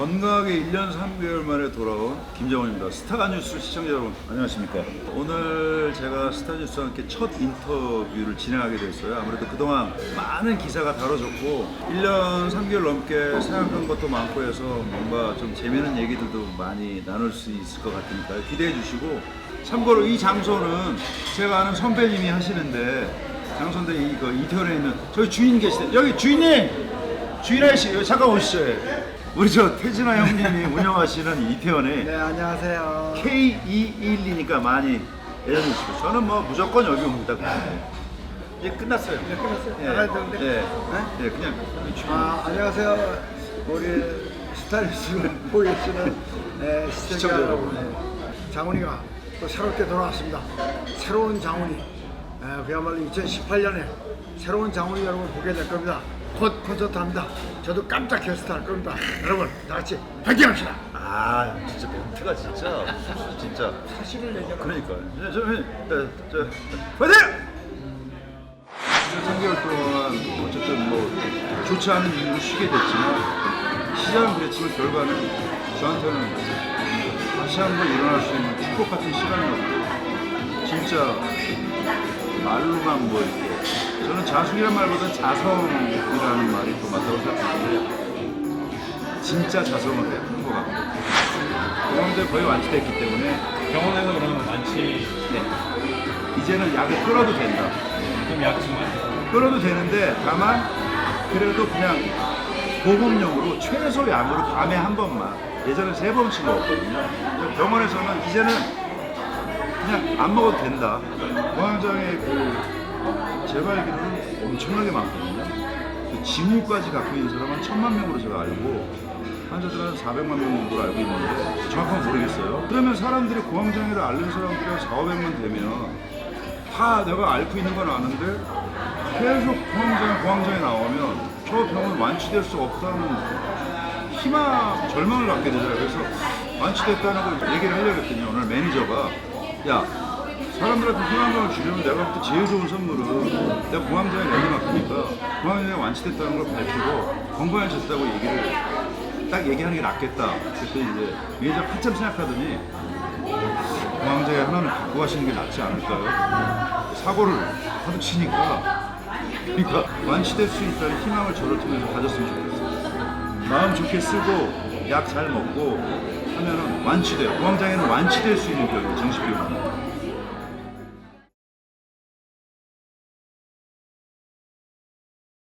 건강하게 1년 3개월 만에 돌아온 김정원입니다. 스타뉴스 시청자 여러분 안녕하십니까? 오늘 제가 스타뉴스와 함께 첫 인터뷰를 진행하게 됐어요. 아무래도 그동안 많은 기사가 다뤄졌고 1년 3개월 넘게 생각한 것도 많고 해서 뭔가 좀 재미있는 얘기들도 많이 나눌 수 있을 것 같으니까요. 기대해 주시고 참고로 이 장소는 제가 아는 선배님이 하시는데 장소인데 이거 이태원에 있는 저기 주인 계시대 여기 주인님 주인 아저씨 잠깐 오시죠. 예. 우리 저 태진아 형님이 운영하시는 이태원에 네 안녕하세요. K212니까 많이 예약해 주시고 저는 뭐 무조건 여기 옵니다. 이제 끝났어요. 네, 끝났어요? 예, 나가야 되는데? 예, 네? 예, 그냥 아 안녕하세요. 우리 스타일리스트를 보고 계시는 네, 시청자 시청자 여러분. 네. 장훈이가 또 새롭게 돌아왔습니다. 새로운 장훈이. 에, 그야말로 2018년에 새로운 장훈이 여러분 보게 될 겁니다. 곧 콘서트 합니다. 저도 깜짝 게스트 할 겁니다. 여러분 다 같이 파이팅 합시다. 아 진짜 멘트가 진짜 진짜 사실을 얘기하면 그러니까요. 저, 저, 저, 저, 파이팅! 3개월 동안 어쨌든 뭐 좋지 않은 이유로 쉬게 됐지만 시작은 그랬지만 결과는 저한테는 다시 한번 일어날 수 있는 축복 같은 시간이었고 진짜 말로만 뭐 이렇게 저는 자숙이란 말보다 자성이라는 말이 더 맞다고 생각하는데 진짜 자성을 하는 것 같고 그런데 거의 완치됐기 때문에 병원에서 그러면 완치 네. 이제는 약을 끊어도 된다. 좀약 주면 끊어도 되는데 다만 그래도 그냥 보험용으로 최소 양으로 밤에 한 번만 예전에 세 번씩 먹었거든요. 병원에서는 이제는 그냥 안 먹어도 된다. 공황장애 그 제가 알기로는 엄청나게 많거든요. 그 징후까지 갖고 있는 사람은 천만 명으로 제가 알고 환자들은 한 400만 명 정도로 알고 있는데 정확하게 모르겠어요. 그러면 사람들이 공황장애를 앓는 사람들이 4, 500만 되면 다 내가 앓고 있는 건 아는데 계속 공황장애, 공황장애 나오면 저 병은 완치될 수 없다는 희망, 절망을 갖게 되잖아요. 그래서 완치됐다는 걸 얘기를 하려고 했더니 오늘 매니저가 야 사람들한테 희망감을 주려면 내가 볼때 제일 좋은 선물은 내가 공황장애 내려놨으니까 공황장애 완치됐다는 걸 밝히고 건강해졌다고 얘기를 딱 얘기하는 게 낫겠다. 그때 이제 매니저 한참 생각하더니 공황장애 하나는 갖고 가시는 게 낫지 않을까요? 사고를 하도 치니까 그러니까 완치될 수 있다는 희망을 저를 통해서 가졌으면 좋겠어요. 마음 좋게 쓰고 약 잘 먹고 하면은 완치돼요. 공황장애는 완치될 수 있는 병이에요. 정신병은.